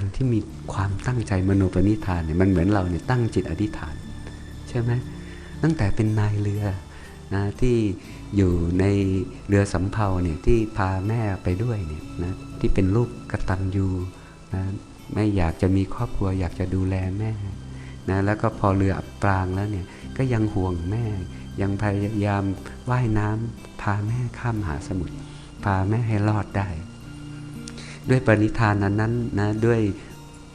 การที่มีความตั้งใจมโนปณิธานเนี่ยมันเหมือนเราเนี่ยตั้งจิตอธิษฐาน ใช่ไหมตั้งแต่เป็นนายเรือนะที่อยู่ในเรือสำเภาเนี่ยที่พาแม่ไปด้วยเนี่ยนะที่เป็นลูกกระตัญญูนะไม่อยากจะมีครอบครัวอยากจะดูแลแม่นะแล้วก็พอเรืออับปรางแล้วเนี่ยก็ยังห่วงแม่ ยังพยายามว่ายน้ำพาแม่ข้ามหาสมุทรพาแม่ให้รอดได้ ด้วยปณิธานนั้นนั้นนะด้วย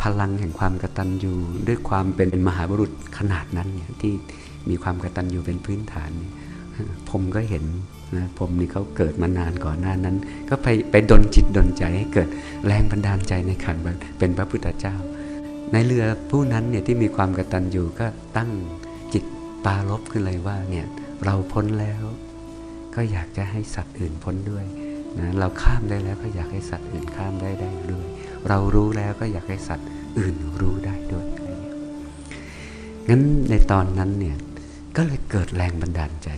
พลังแห่งความกตัญญูด้วยความเป็นมหาบุรุษขนาดนั้นเนี่ยที่มีความกตัญญูเป็นพื้นฐานนผมก็เห็นนะผมนี่เขาเกิดมานานก่อนหน้านั้น ก็ไปไปดนจิตดนใจให้เกิดแรงบันดาลใจในขันเป็นพระพุทธเจ้า ในเรือผู้นั้นเนี่ยที่มีความกตัญญูก็ตั้งจิตปาลบขึ้นเลยว่าเนี่ยเราพ้นแล้ว ก็อยากจะให้สัตว์อื่นพ้นด้วย นะเราข้ามได้แล้วก็อยากให้สัตว์อื่นข้ามได้ได้ด้วย เรารู้แล้วก็อยากให้สัตว์อื่นรู้ได้ด้วยอะไรเงี้ยงั้นในตอนนั้นเนี่ยก็เลยเกิดแรงบันดาลใจ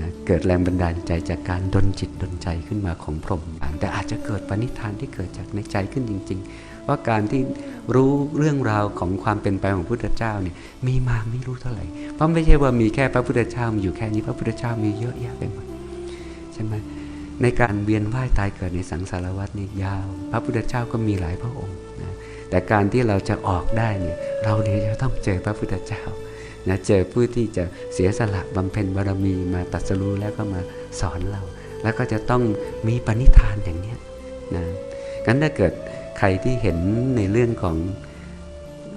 นะเกิดแรงบันดาลใจจากการดนจิตดนใจขึ้นมาของพรหมแต่อาจจะเกิดปณิธานที่เกิดจากในใจขึ้นจริง ๆ ว่าการที่รู้เรื่องราวของความเป็นไปของพุทธเจ้าเนี่ยมีมาไม่รู้เท่าไหร่ เพราะไม่ใช่ว่ามีแค่พระพุทธเจ้าอยู่แค่นี้พระพุทธเจ้ามีเยอะแยะไปหมดใช่ไหม ในการเวียนว่ายตายเกิดในสังสารวัฏนี่ยาว พระพุทธเจ้าก็มีหลายพระองค์นะแต่การที่เราจะออกได้เนี่ยเราเนี่ยจะต้องเจอพระพุทธเจ้านะเจอผู้ที่จะเสียสละบำเพ็ญบารมีมาตัดสรู้แล้วก็มาสอนเรา แล้วก็จะต้องมีปณิธานอย่างนี้นะงั้นถ้าเกิดใครที่เห็นในเรื่องของ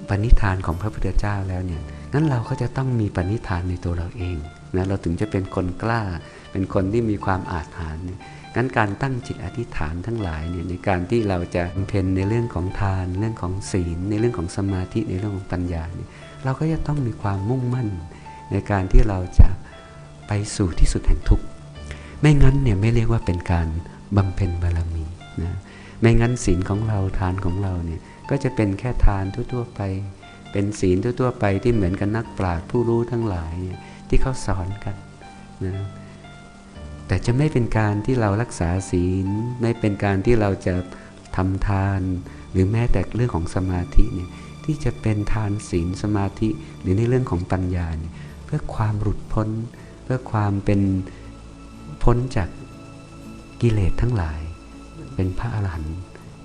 ปณิธานของพระพุทธเจ้าแล้วเนี่ยงั้นเราก็จะต้องมีปณิธานในตัวเราเองนะเราถึงจะเป็นคนกล้า เป็นคนที่มีความอาถรรพ์งั้นการตั้งจิตอธิษฐานทั้งหลายเนี่ยในการที่เราจะบำเพ็ญในเรื่องของทาน เรื่องของศีล ในเรื่องของสมาธิในเรื่องของปัญญาเนี่ยเราก็จะต้องมีความมุ่งมั่น ในการที่เราจะไปสู่ที่สุดแห่งทุกข์ไม่งั้นเนี่ยไม่เรียกว่าเป็นการบำเพ็ญบารมีนะไม่งั้นศีลของเราทานของเราเนี่ยก็จะเป็นแค่ทานทั่วๆไป เป็นศีลทั่วๆไปที่เหมือนกับนักปราชญ์ผู้รู้ทั้งหลายเนี่ยที่เขาสอนกันนะ แต่จะไม่เป็นการที่เรารักษาศีล ไม่เป็นการที่เราจะทำทาน หรือแม้แต่เรื่องของสมาธิเนี่ยที่จะเป็นทานศีลสมาธิหรือในเรื่องของปัญญาเนี่ยเพื่อความหลุดพ้น เพื่อความเป็นพ้นจากกิเลสทั้งหลาย เป็นพระอรหันต์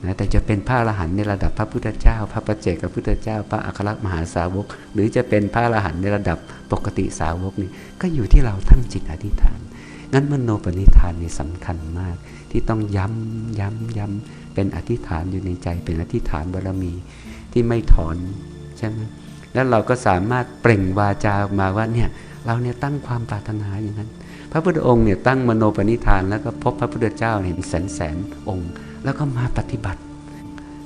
นะแต่จะเป็นพระอรหันต์ในระดับพระพุทธเจ้า พระประเจกพระพุทธเจ้า พระอัครมหาสาวก หรือจะเป็นพระอรหันต์ในระดับปกติสาวกนี่ก็อยู่ที่เราตั้งจิตอธิษฐาน งั้นมโนปณิธานนี่สำคัญมาก ที่ต้องย้ำย้ำย้ำเป็นอธิษฐานอยู่ในใจเป็นอธิษฐานบารมีที่ไม่ถอนใช่ไหมแล้วเราก็สามารถเปล่งวาจาออกมาว่าเนี่ยเราเนี่ยตั้งความปรารถนาอย่างนั้น พระพุทธองค์เนี่ยตั้งมโนปณิธาน แล้วก็พบพระพุทธเจ้าเห็นแสนแสนองค์ แล้วก็มาปฏิบัติ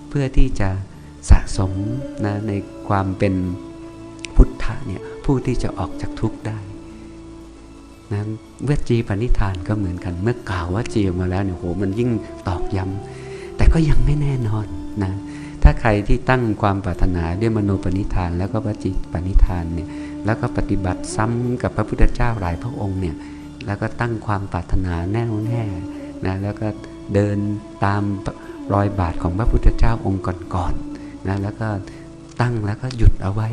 เพื่อที่จะสะสมนะในความเป็นพุทธะเนี่ยผู้ที่จะออกจากทุกข์ได้นะเวจีปณิธานก็เหมือนกัน เมื่อกล่าวว่าจีออกมาแล้วเนี่ยโหมันยิ่งตอกย้ำแต่ก็ยังไม่แน่นอนนะถ้าใครที่ตั้งความปรารถนาด้วยมโนปณิธาน แล้วก็วจิปณิธานเนี่ยแล้วก็ปฏิบัติซ้ำกับพระพุทธเจ้าหลายพระองค์เนี่ย แล้วก็ตั้งความปรารถนาแน่วแน่นะแล้วก็เดินตามรอยบาทของพระพุทธเจ้าองค์ก่อนๆนะแล้วก็ตั้งแล้วก็หยุดเอาไว้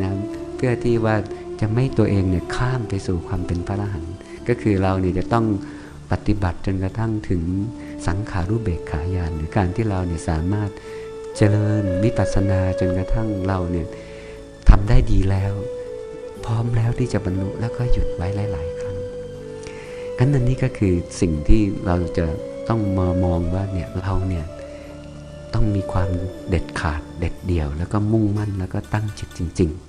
นะเพื่อที่ว่าจะไม่ตัวเองเนี่ยข้ามไปสู่ความเป็นพระอรหันต์ก็คือเราเนี่ยจะต้องปฏิบัติจนกระทั่งถึงสังขารูปเบกขายานหรือการที่เราเนี่ยสามารถเจริญวิปัสสนาจนกระทั่งเราเนี่ยทำได้ดีแล้ว พร้อมแล้วที่จะบรรลุแล้วก็หยุดไว้หลาย ๆ ครั้ง กันนั่นนี่ก็คือสิ่งที่เราจะต้องมามองว่าเนี่ยเราเนี่ยต้องมีความเด็ดขาดเด็ดเดี่ยว แล้วก็มุ่งมั่นแล้วก็ตั้งจิตจริง ๆ